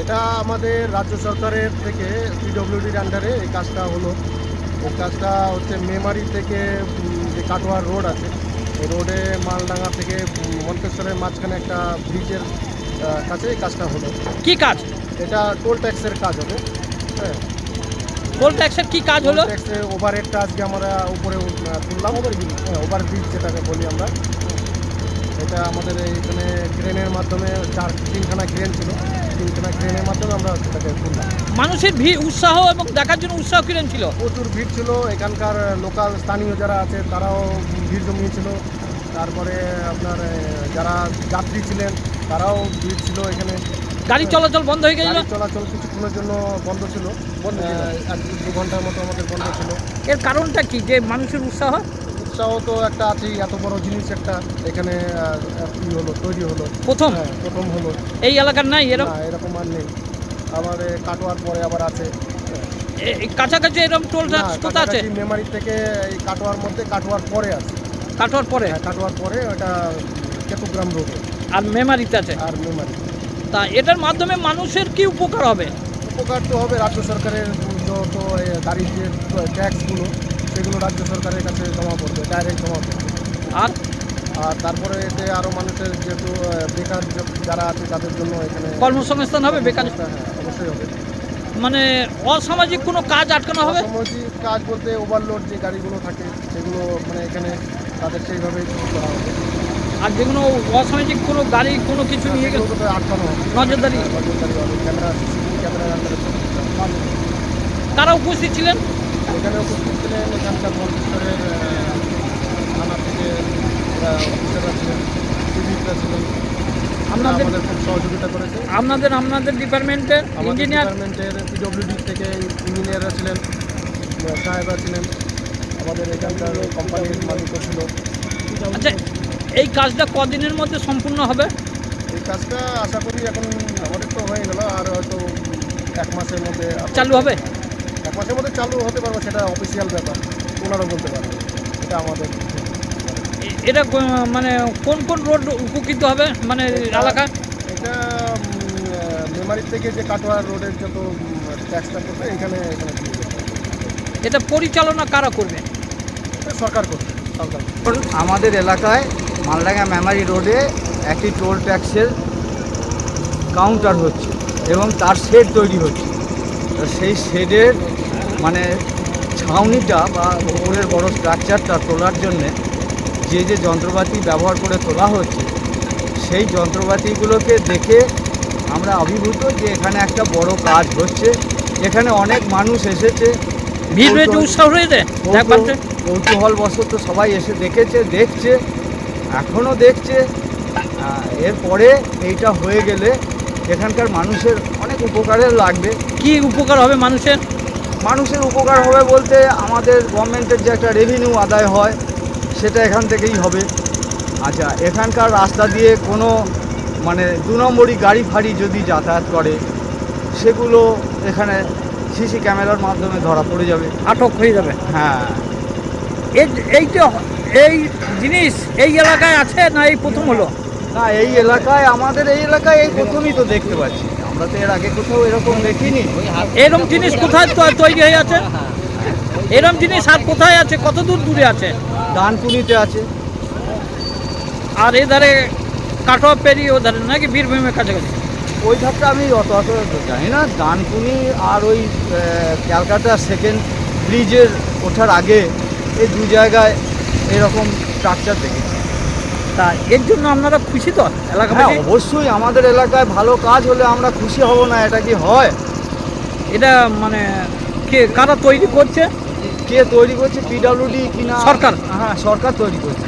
এটা আমাদের রাজ্য সরকারের থেকে পিডব্লিউডির আন্ডারে এই কাজটা হলো। এই কাজটা হচ্ছে মেমারি থেকে যে কাটোয়ার রোড আছে এই রোডে মালডাঙ্গা থেকে উম, মন্তেশ্বরের মাঝখানে একটা ব্রিজের কাছে এই কাজটা হলো। কি কাজ? এটা টোল ট্যাক্সের কাজ হবে। হ্যাঁ। টোল ট্যাক্সের কি কাজ হলো? ট্যাক্সের ওভারহেডটা আজকে আমরা উপরে তুললাম। ওভার হ্যাঁ ওভার ব্রিজ যেটাকে বলি আমরা। এটা আমাদের এইখানে ক্রেনের মাধ্যমে চার তিনখানা ক্রেন ছিল। তিনখানা ক্রেনের মাধ্যমে আমরা সেটাকে তুললাম। মানুষের ভিড় উৎসাহ এবং দেখার জন্য উৎসাহ কিরণ ছিল? প্রচুর ভিড় ছিল। এখানকার লোকাল স্থানীয় যারা আছে তারাও ভিড় জমিয়েছিল। তারপরে আপনার যারা যাত্রী ছিলেন তারাও ভিড় ছিল এখানে। গাড়ি চলাচল বন্ধ হয়ে গেছিল চলাচল কিছুক্ষণের জন্য বন্ধ ছিল। বন্ধ এক দু ঘণ্টার মতো আমাদের বন্ধ ছিল। এর কারণটা কি? যে মানুষের উৎসাহ? উৎসাহ তো একটা আছেই এত বড় জিনিস একটা এখানে ই হলো তৈরি হলো। প্রথম? হ্যাঁ প্রথম হলো। এই এলাকার নাই এরকম এরকম আর নেই। আবার কাটোয়ার পরে আবার আছে। কাছাকাছি এরকম টোল কোথা আছে? মেমারি থেকে এই কাটোয়ার মধ্যে কাটোয়ার পরে আছে। কাটোয়ার পরে? হ্যাঁ কাটোয়ার পরে ওটা কেতুগ্রাম রোডে। আর মেমারিতে আছে? আর মেমারি তা এটার মাধ্যমে মানুষের কি উপকার হবে? উপকার তো হবে রাজ্য সরকারের যত গাড়ির যে ট্যাক্সগুলো সেগুলো রাজ্য সরকারের কাছে জমা পড়বে ডাইরেক্ট জমা পড়বে। আর? আর তারপরে এতে আরও মানুষের যেহেতু বেকার যারা আছে তাদের জন্য এখানে কর্মসংস্থান হবে বেকার? হ্যাঁ অবশ্যই হবে। মানে অসামাজিক কোনো কাজ আটকানো হবে? সামাজিক কাজ বলতে ওভারলোড যে গাড়িগুলো থাকে সেগুলো মানে এখানে তাদের সেইভাবেই করা হবে। আর যেগুলো অসামাজিক কোনো গাড়ি কোনো কিছু নিয়ে গেলে আটকানো হবে। নজরদারি? নজরদারি হবে। ক্যামেরা আন্ডারে কারা উপস্থিত ছিলেন? এখানে উপস্থিত ছিলেন এখানকার মন্ত্রিস্তরের থানা থেকে অফিসাররা ছিলেন সিভিকরা ছিলেন আপনাদের আমাদের খুব সহযোগিতা করেছে। আপনাদের আপনাদের ডিপার্টমেন্টের ইঞ্জিনিয়ার ডিপার্টমেন্টের পিডব্লিউডি থেকে ইঞ্জিনিয়াররা ছিলেন সাহেবরা ছিলেন আমাদের এখানকার কোম্পানির মালিকও ছিল। আচ্ছা এই কাজটা কদিনের মধ্যে সম্পূর্ণ হবে? এই কাজটা আশা করি এখন আমাদের তো হয়ে গেল আর হয়তো এক মাসের মধ্যে চালু হবে? এক মাসের মধ্যে চালু হতে পারবে সেটা অফিসিয়াল ব্যাপার। ওনারা বলতে পারবে। এটা আমাদের এটা মানে কোন কোন রোড উপকৃত হবে? মানে এলাকা? এটা মেমারি থেকে যে কাটোয়া রোডের যত ট্যাক্সটা করবে এখানে এখানে এটা পরিচালনা কারা করবে? এটা সরকার করবে সরকার। আমাদের এলাকায় মালডাঙ্গা মেমারি রোডে একটি টোল ট্যাক্সের কাউন্টার হচ্ছে এবং তার শেড তৈরি হচ্ছে। সেই শেডের মানে ছাউনিটা বা উপরের বড় স্ট্রাকচারটা তোলার জন্যে যে যে যন্ত্রপাতি ব্যবহার করে তোলা হচ্ছে সেই যন্ত্রপাতিগুলোকে দেখে আমরা অভিভূত যে এখানে একটা বড় কাজ হচ্ছে। এখানে অনেক মানুষ এসেছে। কৌতূহল বশত সবাই এসে দেখেছে দেখছে এখনও দেখছে। এরপরে এইটা হয়ে গেলে এখানকার মানুষের উপকারে লাগবে। কি উপকার হবে মানুষের? মানুষের উপকার হবে বলতে আমাদের গভর্নমেন্টের যে একটা রেভিনিউ আদায় হয় সেটা এখান থেকেই হবে। আচ্ছা এখানকার রাস্তা দিয়ে কোনো মানে দু নম্বরই গাড়ি ফাড়ি যদি যাতায়াত করে সেগুলো এখানে সিসি ক্যামেরার মাধ্যমে ধরা পড়ে যাবে। আটক হয়ে যাবে। হ্যাঁ। এই এই যে এই জিনিস এই এলাকায় আছে না এই প্রথম হলো? না এই এলাকায় আমাদের এই এলাকায় এই প্রথমই তো দেখতে পাচ্ছি। আমরা তো এর আগে কোথাও এরকম দেখিনি। এরম জিনিস কোথায় তৈরি হয়ে আছে? এরম জিনিস আর কোথায় আছে? কত দূর দূরে আছে? ডানকুনিতে আছে। আর এধারে কাটোয়া পেরিয়ে ওধারে নাকি বীরভূমের কাছাকাছি? ওই ধাপটা আমি অত অত জানি না। ডানকুনি আর ওই ক্যালকাটা সেকেন্ড ব্রিজের ওঠার আগে এই দু জায়গায় এরকম স্ট্রাকচার দেখেছি। তা এর জন্য আপনারা খুশি তো? এলাকা এলাকাবাসী অবশ্যই আমাদের এলাকায় ভালো কাজ হলে আমরা খুশি হব না এটা কি হয়? এটা মানে কে কারা তৈরি করছে? কে তৈরি করছে? পিডাব্লিউডি কিনা? সরকার। হ্যাঁ সরকার তৈরি করছে।